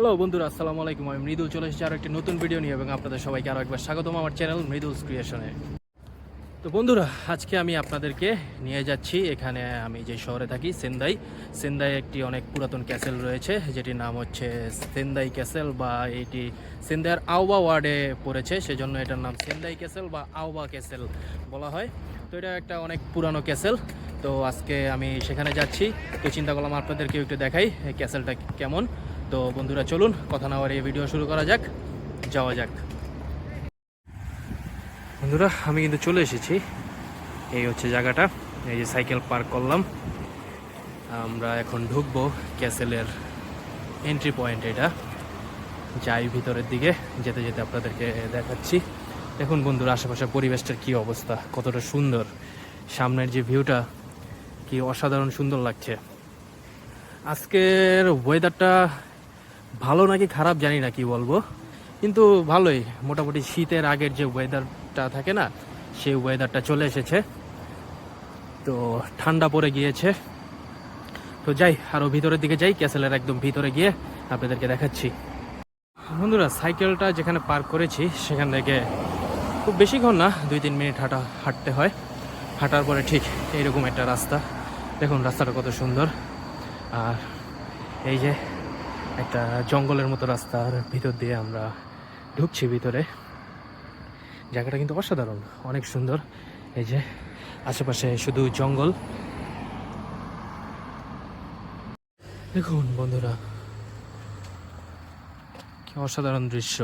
Hello বন্ধুরা, আসসালামু আলাইকুম। আমি মৃদুল চলে এসেছি আরও একটি নতুন ভিডিও নিয়ে এবং আপনাদের সবাইকে আরও একবার স্বাগতম আমার চ্যানেল মৃদুলস ক্রিয়েশনে তো বন্ধুরা, আজকে আমি আপনাদেরকে নিয়ে যাচ্ছি। এখানে আমি যে শহরে থাকি সেন্দাই সেন্দাই একটি অনেক পুরাতন ক্যাসেল রয়েছে, যেটির নাম হচ্ছে সেন্দাই ক্যাসেল বা এটি সেন্দাইয়ের আওবা ওয়ার্ডে পড়েছে, সেজন্য এটার নাম সেন্দাই ক্যাসেল বা আওবা ক্যাসেল বলা হয়। তো এটা একটা অনেক পুরানো ক্যাসেল তো আজকে আমি সেখানে যাচ্ছি। তো চিন্তা করলাম আপনাদেরকেও একটু দেখাই ক্যাসেলটা কেমন। তো বন্ধুরা, চলুন, কথা না এই ভিডিও শুরু করা যাক। যাওয়া যাক। বন্ধুরা, আমি কিন্তু চলে এসেছি। এই হচ্ছে জায়গাটা, এই যে সাইকেল পার্ক করলাম। আমরা এখন ঢুকবো ক্যাসেলের এন্ট্রি পয়েন্ট এটা। যাই ভিতরের দিকে, যেতে যেতে আপনাদেরকে দেখাচ্ছি। দেখুন বন্ধুরা, আশেপাশের পরিবেশটার কি অবস্থা, কতটা সুন্দর। সামনের যে ভিউটা কি অসাধারণ সুন্দর লাগছে। আজকের ওয়েদারটা ভালো নাকি খারাপ জানি না কি বলব। কিন্তু ভালোই, মোটামুটি শীতের আগের যে ওয়েদারটা থাকে না, সেই ওয়েদারটা চলে এসেছে। তো ঠান্ডা পড়ে গিয়েছে। তো যাই আরও ভিতরের দিকে যাই, ক্যাসেলের একদম ভিতরে গিয়ে আপনাদেরকে দেখাচ্ছি। বন্ধুরা, সাইকেলটা যেখানে পার্ক করেছি, সেখান থেকে খুব বেশিক্ষণ না দুই তিন মিনিট হাঁটা, হাঁটতে হয়। হাঁটার পরে ঠিক এইরকম একটা রাস্তা। দেখুন, রাস্তাটা কত সুন্দর। আর এই যে একটা জঙ্গলের মতো রাস্তার ভিতর দিয়ে আমরা ঢুকছি ভিতরে। জায়গাটা কিন্তু অসাধারণ, অনেক সুন্দর। এই যে আশেপাশে শুধু জঙ্গল। দেখুন বন্ধুরা, কি অসাধারণ দৃশ্য।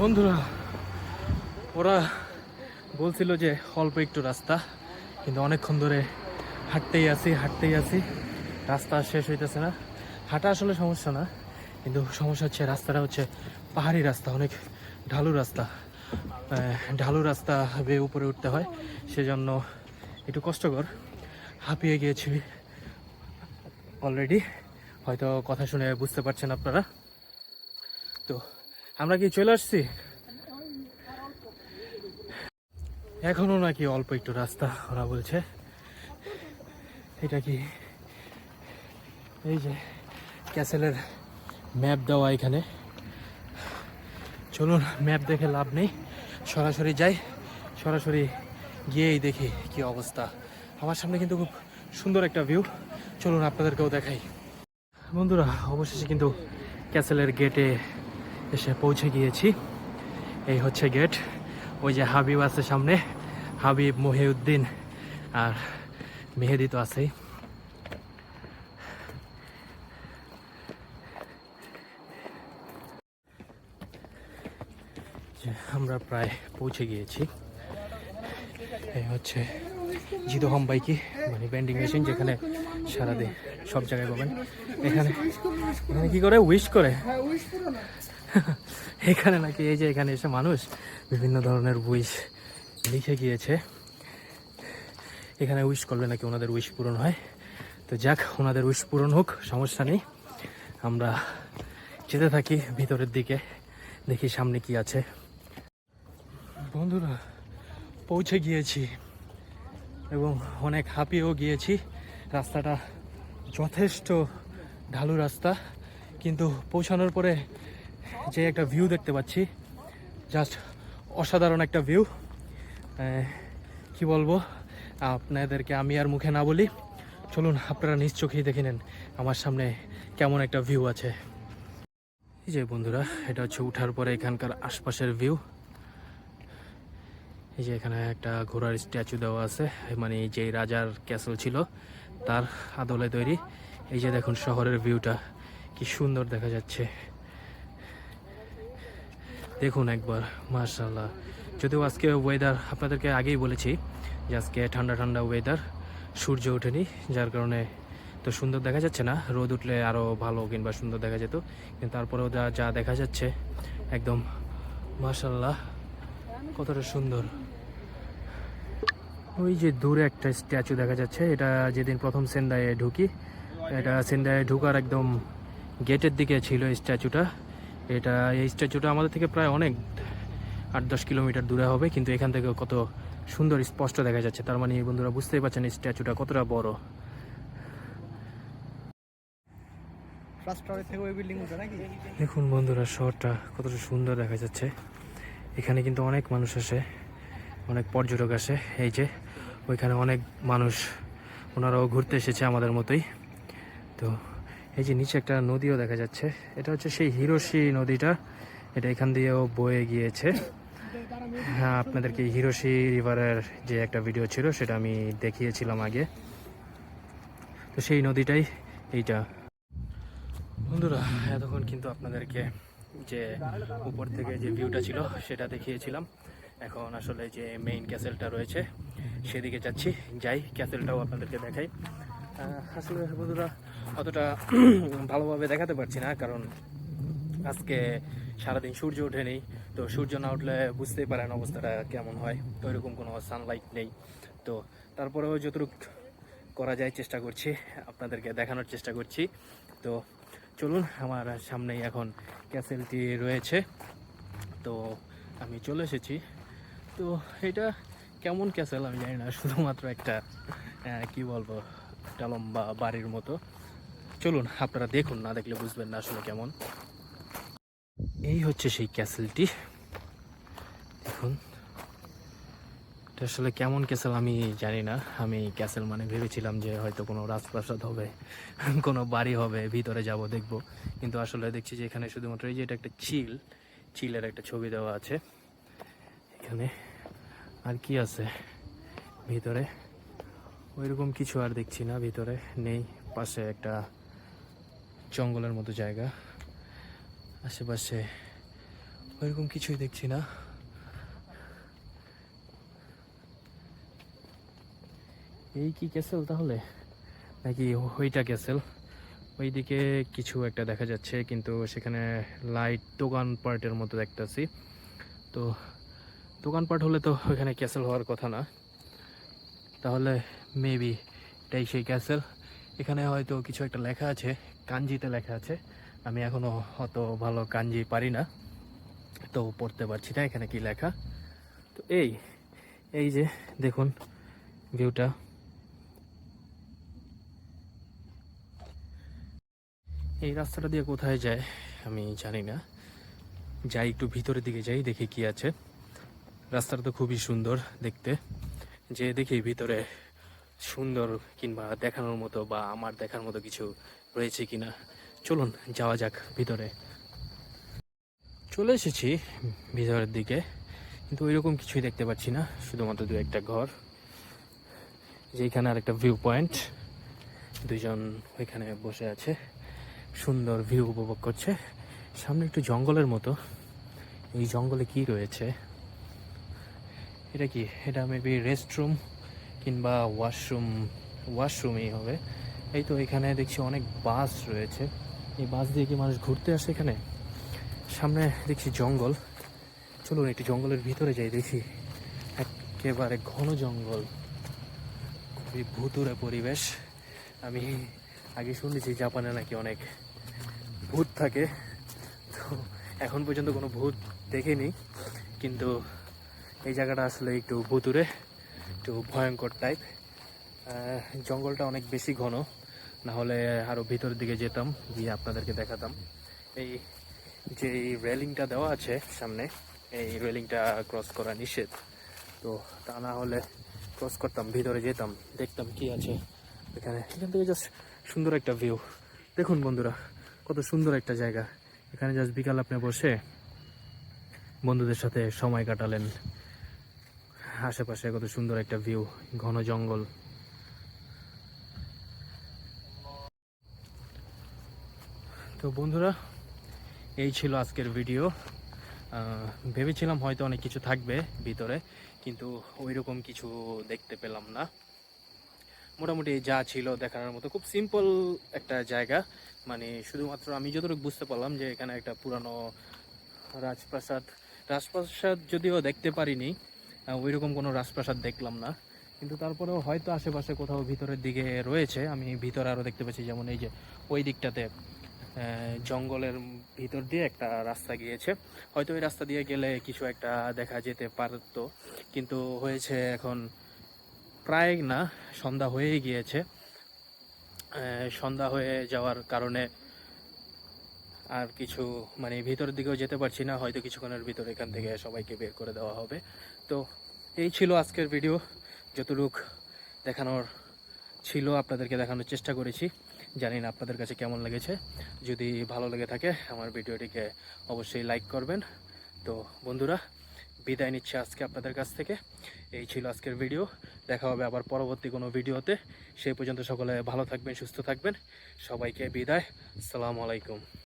বন্ধুরা, ওরা বলছিল যে অল্প একটু রাস্তা, কিন্তু অনেকক্ষণ ধরে হাঁটতেই আছি হাঁটতেই আছি। রাস্তা শেষ হইতেছে না। হাঁটা আসলে সমস্যা না, কিন্তু সমস্যা হচ্ছে রাস্তাটা হচ্ছে পাহাড়ি রাস্তা, অনেক ঢালু রাস্তা। ঢালু রাস্তা বেয়ে উপরে উঠতে হয়, সেজন্য একটু কষ্টকর। হাঁপিয়ে গিয়েছি অলরেডি হয়তো কথা শুনে বুঝতে পারছেন আপনারা। তো আমরা কি চলে আসছি? এখনও নাকি অল্প একটু রাস্তা, ওরা বলছে। এটা কি? এই যে ক্যাসেলের ম্যাপ দেওয়া এখানে। চলুন, ম্যাপ দেখে লাভ নেই। সরাসরি যাই, সরাসরি গিয়েই দেখি কি অবস্থা। আমার সামনে কিন্তু খুব সুন্দর একটা ভিউ চলুন আপনাদেরকেও দেখাই। বন্ধুরা, অবশেষে কিন্তু ক্যাসেলের গেটে এসে পৌঁছে গিয়েছি। এই হচ্ছে গেট। ওই যে হাবিব আছে সামনে। হাবিব, মহিউদ্দিন আর মেহেদি তো আছেই। আমরা প্রায় পৌঁছে গিয়েছি। এই হচ্ছে জিদো হোম বাইকি মানে ব্যান্ডিং মেশিন যেখানে সারাদিন সব জায়গায় পাবেন। এখানে এখানে কি করে? উইশ করে। এখানে নাকি এই যে এখানে এসে মানুষ বিভিন্ন ধরনের উইশ লিখে গিয়েছে। এখানে উইশ করলে নাকি ওনাদের উইশ পূরণ হয়। তো যাক, ওনাদের উইশ পূরণ হোক, সমস্যা নেই। আমরা যেতে থাকি ভিতরের দিকে, দেখি সামনে কি আছে। বন্ধুরা, পৌঁছে গিয়েছি এবং অনেক হাঁপিয়েও গিয়েছি। রাস্তাটা যথেষ্ট ঢালু রাস্তা, কিন্তু পৌঁছানোর পরে যে একটা ভিউ দেখতে পাচ্ছি জাস্ট অসাধারণ একটা ভিউ কি বলব, আপনাদেরকে আমি আর মুখে না বলি, চলুন আপনারা নিজ চোখেই দেখে নেন আমার সামনে কেমন একটা ভিউ আছে। এই যে বন্ধুরা, এটা হচ্ছে উঠার পরে এখানকার আশপাশের ভিউ এই যে এখানে একটা ঘোড়ার স্ট্যাচু দেওয়া আছে মানে যে রাজার ক্যাসেল ছিল, তার আদলে তৈরি। এই যে দেখুন শহরের ভিউটা কি সুন্দর দেখা যাচ্ছে। দেখুন একবার মার্শাল্লাহ যদিও আজকে ওয়েদার আপনাদেরকে আগেই বলেছি যে আজকে ঠান্ডা ঠান্ডা ওয়েদার সূর্য ওঠেনি, যার কারণে তো সুন্দর দেখা যাচ্ছে না। রোদ উঠলে আরও ভালো কিংবা সুন্দর দেখা যেত, কিন্তু তারপরেও যা যা দেখা যাচ্ছে, একদম মার্শাল্লাহ কতটা সুন্দর। ওই যে দূরে একটা স্ট্যাচু দেখা যাচ্ছে, এটা যেদিন প্রথম সেন্দায় ঢুকি, এটা সিন্দায় ঢুকার একদম গেটের দিকে ছিল স্ট্যাচুটা এটা এই স্ট্যাচুটা আমাদের থেকে প্রায় অনেক আট দশ কিলোমিটার দূরে হবে কিন্তু এখান থেকে কত সুন্দর স্পষ্ট দেখা যাচ্ছে। তার মানে এই বন্ধুরা বুঝতেই পারছেন এই স্ট্যাচুটা কতটা বড়। দেখুন বন্ধুরা শহরটা কতটা সুন্দর দেখা যাচ্ছে। এখানে কিন্তু অনেক মানুষ আসে অনেক পর্যটক আসে। এই যে ওইখানে অনেক মানুষ ওনারাও ঘুরতে এসেছে আমাদের মতোই। তো এই যে নিচে একটা নদীও দেখা যাচ্ছে। এটা হচ্ছে সেই হিরোশি নদীটা। এটা এখান দিয়েও বয়ে গিয়েছে। হ্যাঁ আপনাদেরকে হিরোশি রিভারের যে একটা ভিডিও ছিল, সেটা আমি দেখিয়েছিলাম আগে। তো সেই নদীটাই এইটা। বন্ধুরা, এতক্ষণ কিন্তু আপনাদেরকে যে উপর থেকে যে ভিউটা ছিল, সেটা দেখিয়েছিলাম। এখন আসলে যে মেইন ক্যাসেলটা রয়েছে, সেদিকে যাচ্ছি। যাই ক্যাসেলটাও আপনাদেরকে দেখাই। আসলে বন্ধুরা অতটা ভালোভাবে দেখাতে পারছি না, কারণ আজকে সারাদিন সূর্য ওঠেনি। তো সূর্য না উঠলে বুঝতেই পারেন অবস্থাটা কেমন হয়। ওইরকম কোনো সানলাইট নেই। তো তারপরেও যতটুকু করা যায় চেষ্টা করছি, আপনাদেরকে দেখানোর চেষ্টা করছি। তো চলুন, আমার সামনেই এখন ক্যাসেলটি রয়েছে। তো আমি চলে এসেছি। তো এটা কেমন ক্যাসেল আমি জানি না, শুধুমাত্র একটা কি বলব, একটা লম্বা বাড়ির মতো। চলুন আপনারা দেখুন, না দেখলে বুঝবেন না আসলে কেমন। এই হচ্ছে সেই ক্যাসেলটি। দেখুন, এটা আসলে কেমন ক্যাসেল আমি জানি না। আমি ক্যাসেল মানে ভেবেছিলাম যে হয়তো কোনো রাজপ্রাসাদ হবে, কোনো বাড়ি হবে, ভিতরে যাব, দেখব। কিন্তু আসলে দেখছি যে এখানে শুধুমাত্র এই যে এটা একটা চিল চিলের একটা ছবি দেওয়া আছে। এখানে আর কি আছে? ভিতরে ওইরকম কিছু আর দেখছি না, ভিতরে নেই, পাশে একটা জঙ্গলের মতো জায়গা। আশেপাশে ওইরকম কিছুই দেখছি না। এই কি ক্যাসেল তাহলে? নাকি ওইটা ক্যাসেল? ওইদিকে কিছু একটা দেখা যাচ্ছে, কিন্তু সেখানে লাইট দোকান পার্টের মতো দেখতেছি। তো দোকানপাট হলে তো ওইখানে ক্যাসেল হওয়ার কথা না। তাহলে মেবি এটাই সেই ক্যাসেল। এখানে হয়তো কিছু একটা লেখা আছে। কাঞ্জিতে লেখা আছে। আমি এখনও অত ভালো কাঞ্জি পারি না, তো পড়তে পারছি না এখানে কি লেখা। তো এই এই যে দেখুন ভিউটা এই রাস্তাটা দিয়ে কোথায় যায় আমি জানি না। যাই একটু ভিতরের দিকে যাই, দেখি কি আছে। রাস্তাটা তো খুবই সুন্দর দেখতে। যে দেখি ভিতরে সুন্দর কিংবা দেখানোর মতো বা আমার দেখার মতো কিছু রয়েছে কিনা। চলুন যাওয়া যাক ভিতরে। চলে এসেছি ভিতরের দিকে, কিন্তু ওইরকম কিছুই দেখতে পাচ্ছি না, শুধুমাত্র দু একটা ঘর, যেখানে আর একটা ভিউ পয়েন্ট দুজন ওইখানে বসে আছে, সুন্দর ভিউ উপভোগ করছে। সামনে একটু জঙ্গলের মতো। এই জঙ্গলে কি রয়েছে? এটা কি? এটা মেবি রেস্টরুম কিংবা ওয়াশরুম ওয়াশরুমই হবে। এই তো এখানে দেখছি অনেক বাস রয়েছে। এই বাস দিয়ে কি মানুষ ঘুরতে আসে এখানে? সামনে দেখছি জঙ্গল। চলুন একটু জঙ্গলের ভিতরে যাই, দেখি। একেবারে ঘন জঙ্গল। খুবই ভুতুরে পরিবেশ। আমি আগে শুনেছি জাপানে নাকি অনেক ভূত থাকে। তো এখন পর্যন্ত কোনো ভূত দেখিনি। কিন্তু এই জায়গাটা আসলে একটু ভুতুরে একটু ভয়ঙ্কর টাইপ জঙ্গলটা অনেক বেশি ঘন। না হলে আরও ভিতরের দিকে যেতাম, গিয়ে আপনাদেরকে দেখাতাম। এই যে রেলিংটা দেওয়া আছে সামনে, এই রেলিংটা ক্রস করা নিষেধ। তো তা না হলে ক্রস করতাম, ভিতরে যেতাম, দেখতাম কি আছে এখানে। এখান থেকে জাস্ট সুন্দর একটা ভিউ দেখুন বন্ধুরা, কত সুন্দর একটা জায়গা। এখানে জাস্ট বিকাল আপনি বসে বন্ধুদের সাথে সময় কাটালেন। আশেপাশে কত সুন্দর একটা ভিউ ঘন জঙ্গল। তো বন্ধুরা, এই ছিল আজকের ভিডিও ভেবেছিলাম হয়তো অনেক কিছু থাকবে ভিতরে, কিন্তু ওই রকম কিছু দেখতে পেলাম না। মোটামুটি যা ছিল দেখানোর মতো, খুব সিম্পল একটা জায়গা। মানে শুধুমাত্র আমি যতটুকু বুঝতে পারলাম যে এখানে একটা পুরানো রাজপ্রাসাদ রাজপ্রাসাদ যদিও দেখতে পারিনি ওই রকম কোনো রাজপ্রাসাদ দেখলাম না। কিন্তু তারপরেও হয়তো আশেপাশে কোথাও ভিতরের দিকে রয়েছে, আমি ভিতরে আরও দেখতে পাচ্ছি যেমন এই যে ওই দিকটাতে। জঙ্গলের ভিতর দিয়ে একটা রাস্তা গিয়েছে। হয়তো ওই রাস্তা দিয়ে গেলে কিছু একটা দেখা যেতে পারতো। কিন্তু হয়েছে এখন প্রায় না, সন্ধ্যা হয়েই গিয়েছে। সন্ধ্যা হয়ে যাওয়ার কারণে আর কিছু মানে ভিতরের দিকেও যেতে পারছি না, হয়তো কিছুক্ষণের ভিতরে এখান থেকে সবাইকে বের করে দেওয়া হবে। তো এই ছিল আজকের ভিডিও। যতটুক দেখানোর ছিল, আপনাদেরকে দেখানোর চেষ্টা করেছি। জানি না আপনাদের কাছে কেমন লেগেছে। যদি ভালো লেগে থাকে, আমার ভিডিওটিকে অবশ্যই লাইক করবেন। তো বন্ধুরা, বিদায় নিচ্ছে আজকে আপনাদের কাছ থেকে। এই ছিল আজকের ভিডিও দেখা হবে আবার পরবর্তী কোনো ভিডিওতে। সেই পর্যন্ত সকলে ভালো থাকবেন, সুস্থ থাকবেন। সবাইকে বিদায়। সালাম আলাইকুম।